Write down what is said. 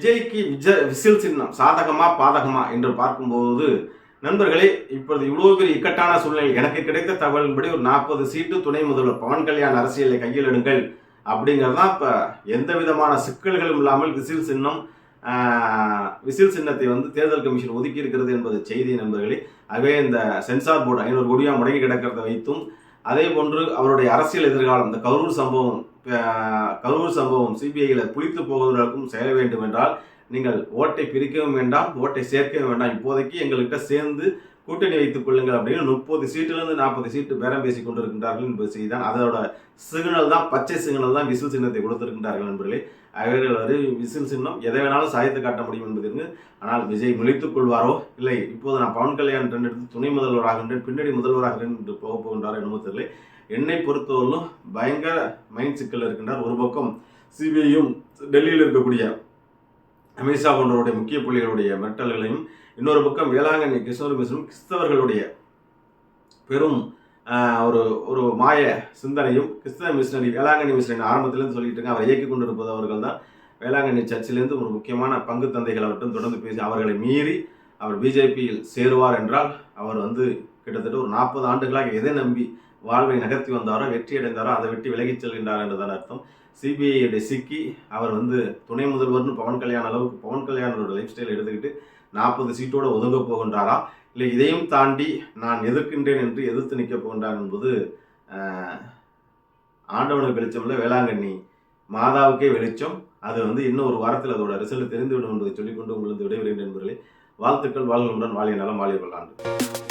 விஜய்க்கு விஜய் விசில் சின்னம் சாதகமா பாதகமா என்று பார்க்கும்போது நண்பர்களே இப்பொழுது இவ்வளோ பெரிய இக்கட்டான சூழ்நிலை எனக்கு கிடைத்த தகவலின்படி ஒரு நாற்பது சீட்டு துணை முதல்வர் பவன் கல்யாண் அரசியலை கையில் எடுங்கள் அப்படிங்கிறது தான் இப்போ எந்த விதமான சிக்கல்களும் இல்லாமல் விசில் சின்னம் விசில் சின்னத்தை வந்து தேர்தல் கமிஷன் ஒதுக்கி இருக்கிறது என்பது செய்தி நண்பர்களே. ஆகவே இந்த சென்சார் போர்டு ஐநூறு கோடியாக முடங்கி கிடக்கிறத வைத்தும் அதே போன்று அவருடைய அரசியல் எதிர்காலம் இந்த கரூர் சம்பவம் கரூர் சம்பவம் சிபிஐயில் புளித்து போவதற்கும் செயல வேண்டும் என்றால் நீங்கள் ஓட்டை பிரிக்கவும் வேண்டாம் ஓட்டை சேர்க்கவும் வேண்டாம். இப்போதைக்கு எங்கள்கிட்ட சேர்ந்து கூட்டணி வைத்துக் கொள்ளுங்கள் அப்படின்னு முப்பது சீட்டிலிருந்து நாற்பது சீட்டு பேரம் பேசிக் கொண்டிருக்கின்றார்கள் என்பது செய்திதான். அதோட சிக்னல் தான் பச்சை சிக்னல் தான் விசில் சின்னத்தை கொடுத்திருக்கின்றார்கள் நண்பர்களே. அவர்கள் வரை விசில் சின்னம் எதை வேணாலும் சாய்த்து காட்ட முடியும் என்பதற்கு ஆனால் விஜய் முழித்துக் கொள்வாரோ? இல்லை. இப்போது நான் பவன் கல்யாண் எடுத்து துணை முதல்வராகின்றேன் பின்னணி முதல்வராகிறேன் என்று போக போகின்றாரோ என்னமோ தெரியல. என்னை பொறுத்தவரையிலும் பயங்கர மைண்ட் சிக்கல் இருக்கின்றார். ஒரு பக்கம் சிபிஐயும் டெல்லியில் இருக்கக்கூடிய அமித்ஷா போன்றவருடைய முக்கிய புள்ளிகளுடைய மிரட்டல்களையும் இன்னொரு பக்கம் வேளாங்கண்ணி கிருஷ்ணர் மிஸ்ரும் கிறிஸ்தவர்களுடைய பெரும் ஒரு ஒரு மாய சிந்தனையும் கிறிஸ்தவ மிஷினரி வேளாங்கண்ணி மிஷினரி ஆரம்பத்திலேருந்து சொல்லிட்டு இருக்காங்க. அவர் இயக்கி கொண்டிருப்பது அவர்கள் தான் வேளாங்கண்ணி சர்ச்சிலேருந்து ஒரு முக்கியமான பங்கு தந்தைகள் அவர்கிட்ட தொடர்ந்து பேசி அவர்களை மீறி அவர் பிஜேபியில் சேருவார் என்றால் அவர் வந்து கிட்டத்தட்ட ஒரு நாற்பது ஆண்டுகளாக எதை நம்பி வாழ்வை நகர்த்தி வந்தாரோ வெற்றி அடைந்தாரோ அதை விட்டு விலகிச் செல்கின்றார் என்றுதான் அர்த்தம். சிபிஐயுடைய சிக்கி அவர் வந்து துணை முதல்வர்னு பவன் கல்யாண அளவுக்கு பவன் கல்யாணோட லைஃப் ஸ்டைல் எடுத்துக்கிட்டு நாற்பது சீட்டோட ஒதுங்க போகின்றாரா? இல்லை இதையும் தாண்டி நான் எதிர்க்கின்றேன் என்று எதிர்த்து நிற்க போகின்றார் என்பது ஆண்டவனுக்கு வெளிச்சம் இல்லை வேளாங்கண்ணி மாதாவுக்கே வெளிச்சம். அது வந்து இன்னும் ஒரு வாரத்தில் அதோட ரிசல்ட் தெரிந்துவிடும் என்பதை சொல்லிக்கொண்டு உங்களுக்கு விடைபெறுகின்ற என்பதிலே வாழ்த்துக்கள் வாழ்களுடன் வாழிய நலம் வாழிய கொள்ளாண்டு